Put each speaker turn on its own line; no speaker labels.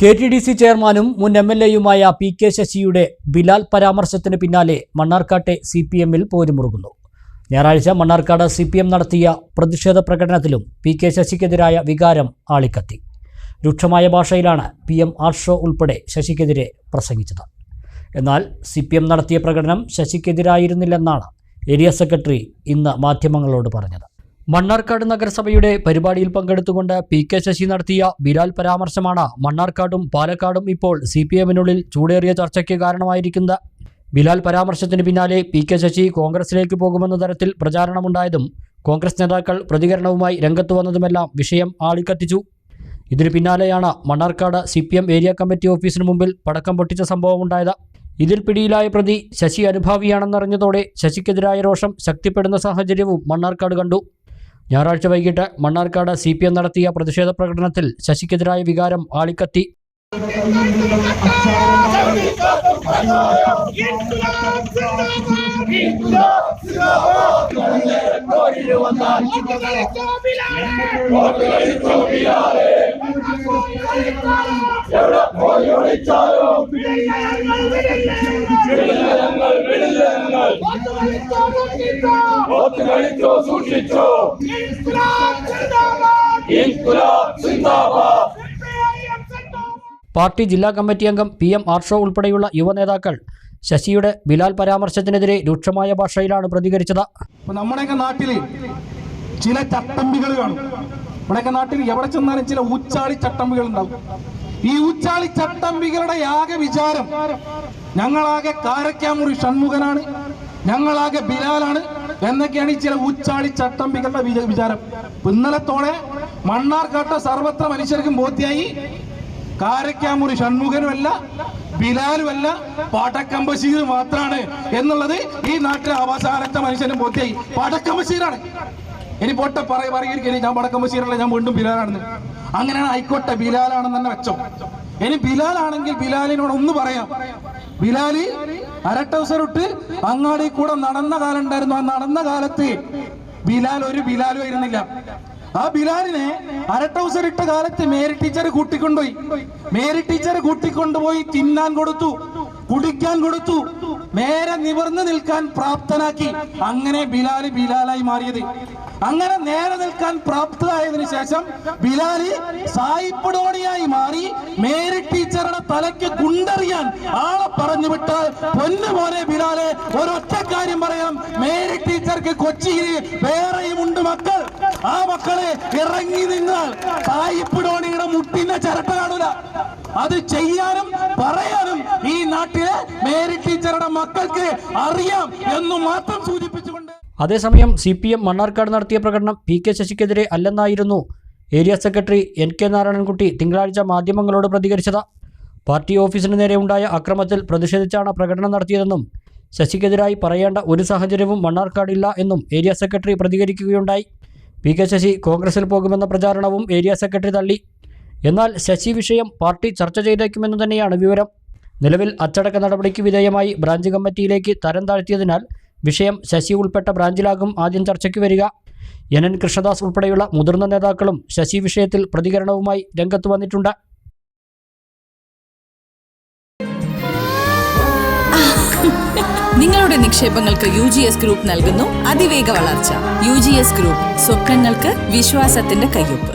K T D C ചെയർമാനും മുൻ M L എയുമായ പി കെ ശശിയുടെ ബിലാൽ പരാമർശത്തിന് പിന്നാലെ മണ്ണാർക്കാട്ടെ സി പി എമ്മിൽ പോരുമുറുകുന്നു. ഞായറാഴ്ച മണ്ണാർക്കാട് സി പി എം നടത്തിയ പ്രതിഷേധ പ്രകടനത്തിലും പി കെ ശശിക്കെതിരായ വികാരം ആളിക്കത്തി. രൂക്ഷമായ ഭാഷയിലാണ് പി എം ആർഷോ ഉൾപ്പെടെ ശശിക്കെതിരെ പ്രസംഗിച്ചത്. എന്നാൽ സി പി എം നടത്തിയ പ്രകടനം ശശിക്കെതിരായിരുന്നില്ലെന്നാണ് ഏരിയ സെക്രട്ടറി ഇന്ന് മാധ്യമങ്ങളോട് പറഞ്ഞത്. മണ്ണാർക്കാട് നഗരസഭയുടെ പരിപാടിയിൽ പങ്കെടുത്തുകൊണ്ട് പി കെ ശശി നടത്തിയ ബിലാൽ പരാമർശമാണ് മണ്ണാർക്കാടും പാലക്കാടും ഇപ്പോൾ സി പി എമ്മിനുള്ളിൽ ചൂടേറിയ ചർച്ചയ്ക്ക് കാരണമായിരിക്കുന്നത്. ബിലാൽ പരാമർശത്തിന് പിന്നാലെ പി കെ ശശി കോൺഗ്രസിലേക്ക് പോകുമെന്ന തരത്തിൽ പ്രചാരണമുണ്ടായതും കോൺഗ്രസ് നേതാക്കൾ പ്രതികരണവുമായി രംഗത്ത് വന്നതുമെല്ലാം വിഷയം ആളിക്കത്തിച്ചു. ഇതിനു പിന്നാലെയാണ് Mannarkkad C P M area committee ഓഫീസിന് മുമ്പിൽ പടക്കം പൊട്ടിച്ച സംഭവമുണ്ടായത്. ഇതിൽ പിടിയിലായ പ്രതി ശശി അനുഭാവിയാണെന്നറിഞ്ഞതോടെ ശശിക്കെതിരായ രോഷം ശക്തിപ്പെടുന്ന സാഹചര്യവും മണ്ണാർക്കാട് കണ്ടു. ഞായറാഴ്ച വൈകിട്ട് മണ്ണാർക്കാട് സി പി എം നടത്തിയ പ്രതിഷേധ പ്രകടനത്തിൽ ശശിക്കെതിരായ വികാരം ആളിക്കത്തി. പാർട്ടി ജില്ലാ കമ്മിറ്റി അംഗം പി എം ആർഷോ ഉൾപ്പെടെയുള്ള യുവനേതാക്കൾ ശശിയുടെ ബിലാൽ പരാമർശത്തിനെതിരെ രൂക്ഷമായ ഭാഷയിലാണ് പ്രതികരിച്ചത്.
നമ്മുടെയൊക്കെ നാട്ടിൽ ചില ചട്ടമ്പികൾ കാണും. നമ്മുടെയൊക്കെ നാട്ടിൽ എവിടെ ചെന്നാലും ചില ഊച്ചാളി ചട്ടമ്പികൾ ഉണ്ടാവും. ഈ ഉച്ചാളി ചട്ടമ്പികളുടെ ആകെ വിചാരം ഞങ്ങളാകെ കാരക്കാമുറി ഷൺമുഖനാണ് ഞങ്ങളാകെ ബിലാലാണ് എന്നൊക്കെയാണ് ഈ ചില ഊച്ചാളി ചട്ടമ്പികളുടെ വിച- വിചാരം. ഇന്നലത്തോടെ മണ്ണാർക്കാട്ട സർവത്ര മനുഷ്യർക്കും ബോധ്യായി. കാരക്കാമുറി ഷൺമുഖനുമല്ല ബിലാലുമല്ല പാട്ടക്കം മാത്രമാണ് എന്നുള്ളത് ഈ നാട്ടിലെ അവസാനത്തെ മനുഷ്യനും ബോധ്യായി. പാട്ടക്കമ്പശീരാണ് ഇനി പോട്ടെ പറയ പറയുകയും ഞാൻ വടക്കം ബഷീറല്ല ഞാൻ വീണ്ടും ബിലാലാണെന്ന്. അങ്ങനെയാണ് ആയിക്കോട്ടെ ബിലാലാണെന്ന് തന്നെ വെച്ചോ. ഇനി ബിലാലാണെങ്കിൽ ബിലാലിനോട് ഒന്ന് പറയാം. ബിലാലി അരട്ടൗസറിട്ട് അങ്ങാടി കൂടെ നടന്ന കാലം ഉണ്ടായിരുന്നു ആ നടന്ന കാലത്ത് ബിലാൽ ഒരു ബിലാലും ആയിരുന്നില്ല. ആ ബിലാലിനെ അരട്ടൗസർ ഇട്ട കാലത്ത് മേരി ടീച്ചർ കൂട്ടിക്കൊണ്ടുപോയി. മേരി ടീച്ചർ കൂട്ടിക്കൊണ്ടുപോയി തിന്നാൻ കൊടുത്തു കുടിക്കാൻ കൊടുത്തു. നേരെ നിവർന്നു നിൽക്കാൻ പ്രാപ്തനാക്കി അങ്ങനെ ബിലാൽ ബിലാലായി മാറിയത്. അങ്ങനെ നേരെ നിൽക്കാൻ പ്രാപ്തരായതിനു ശേഷം ബിലാലി സായിപ്പടോണിയായി മാറി മേരി ടീച്ചറുടെ തലയ്ക്ക് കുണ്ടറിയാൻ ആളെ പറഞ്ഞു വിട്ടാൽ പൊന്നു പോലെ ബിലാലെ ഒരൊറ്റ കാര്യം പറയാം മേരി ടീച്ചർക്ക് കൊച്ചിയിൽ വേറെയും ഉണ്ട് മക്കൾ. ആ മക്കളെ ഇറങ്ങി നിന്നാൽ സായിപ്പടോണിയുടെ മുട്ടിന്റെ ചിരട്ട കാണൂല. അത് ചെയ്യാനും പറയാനും മക്കൾക്ക് അറിയാം എന്ന് മാത്രം സൂചിപ്പിച്ചുകൊണ്ട്
അതേസമയം സി പി എം മണ്ണാർക്കാട് നടത്തിയ പ്രകടനം പി കെ ശശിക്കെതിരെ അല്ലെന്നായിരുന്നു. Area secretary N K Narayanankutty തിങ്കളാഴ്ച മാധ്യമങ്ങളോട് പ്രതികരിച്ചത്. പാർട്ടി ഓഫീസിന് നേരെ ഉണ്ടായ അക്രമത്തിൽ പ്രതിഷേധിച്ചാണ് പ്രകടനം നടത്തിയതെന്നും ശശിക്കെതിരായി പറയേണ്ട ഒരു സാഹചര്യവും മണ്ണാർക്കാടില്ല എന്നും ഏരിയ സെക്രട്ടറി പ്രതികരിക്കുകയുണ്ടായി. പി കെ ശശി കോൺഗ്രസിൽ പോകുമെന്ന പ്രചാരണവും ഏരിയ സെക്രട്ടറി തള്ളി. എന്നാൽ ശശി വിഷയം പാർട്ടി ചർച്ച ചെയ്തേക്കുമെന്ന് തന്നെയാണ് വിവരം. നിലവിൽ അച്ചടക്ക നടപടിക്ക് വിധേയമായി ബ്രാഞ്ച് കമ്മിറ്റിയിലേക്ക് തരം താഴ്ത്തിയതിനാൽ വിഷയം ശശി ഉൾപ്പെട്ട ബ്രാഞ്ചിലാകും ആദ്യം ചർച്ചയ്ക്ക് വരിക. എൻ. എൻ. കൃഷ്ണദാസ് ഉൾപ്പെടെയുള്ള മുതിർന്ന നേതാക്കളും ശശി വിഷയത്തിൽ പ്രതികരണവുമായി രംഗത്ത് വന്നിട്ടുണ്ട്.
നിങ്ങളുടെ നിക്ഷേപങ്ങൾക്ക് യു ജി എസ് ഗ്രൂപ്പ് നൽകുന്നു അതിവേഗ വളർച്ച. യു ജി എസ് ഗ്രൂപ്പ് സ്വപ്നങ്ങൾക്ക് വിശ്വാസത്തിന്റെ കയ്യൊപ്പ്.